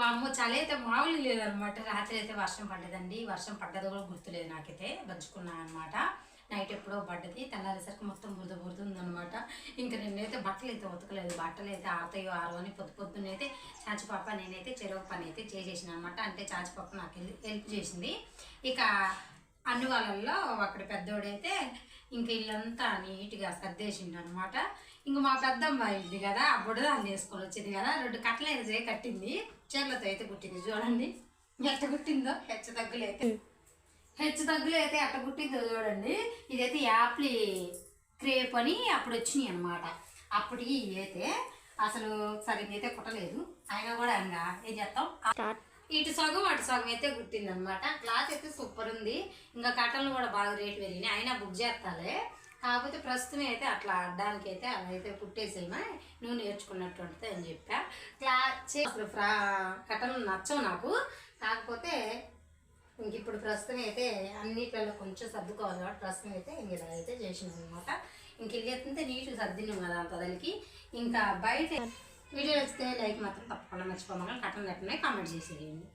అమ్మ చలి అయితే మామూలు లేదనమాట. రాత్రి అయితే వర్షం పడ్డదండి. వర్షం పడ్డది కూడా గుర్తులేదు నాకైతే. పంచుకున్నాను అనమాట. నైట్ ఎప్పుడో పడ్డది. తెల్లారేసరికి మొత్తం బురద బురద ఉందనమాట. ఇంకా నేనైతే బట్టలు అయితే ఉతకలేదు. బట్టలు అయితే ఆరుతాయో ఆరో అని పొద్దు పొద్దున్న అయితే చాచిపాప నేనైతే చెరువు పని అయితే చేసేసిన అనమాట. అంటే చాచిపాప నాకు హెల్ప్ చేసింది. ఇక అన్ని వాళ్ళల్లో అక్కడ పెద్దోడైతే ఇంక ఇల్లంతా నీట్గా సర్దేసిండు అనమాట ఇంక మా పెద్దమ్మ ఇది కదా ఆ దాన్ని వేసుకొని వచ్చింది కదా రెండు కట్టలు కట్టింది. చీరలతో అయితే కుట్టింది చూడండి. ఎట్ట కుట్టిందో? హెచ్చ తగ్గులు అయితే. హెచ్చు తగ్గులు అయితే ఎట్ట కుట్టిందో చూడండి. ఇదైతే యాప్లీ క్రేప్ అని అప్పుడు వచ్చినాయి అనమాట అప్పటికి అయితే అసలు సరిగ్గా అయితే కుట్టలేదు. అయినా కూడా ఇంకా ఏం చేస్తాం? ఇటు సగం అటు సగం అయితే కుట్టిందనమాట క్లాత్ అయితే సూపర్ ఉంది. ఇంకా కట్టలు కూడా బాగా రేటు పెరిగినాయి. అయినా బుక్ చేస్తాలే. కాకపోతే ప్రస్తుతం అయితే అట్లా ఆడడానికి అయితే అలా అయితే కుట్టేసేమా నువ్వు నేర్చుకున్నట్టు అని చెప్పా. క్లాత్ అసలు ఫ్రా కట్టలు నచ్చవు నాకు. కాకపోతే ఇంక ఇప్పుడు ప్రస్తుతం అయితే అన్నిట్లలో కొంచెం సర్దుకోవాలి కాబట్టి ప్రస్తుతం అయితే ఇంక ఇలా అయితే చేసినాం అనమాట ఇంక ఇల్లు ఎత్తుంటే నీట్గా సర్దినాం కదా అంత ఇంకా బయట వీడియో వస్తే లైక్ మాత్రం తప్పకుండా మర్చిపోమని కట్టలు కట్టనే కామెంట్ చేసేయండి.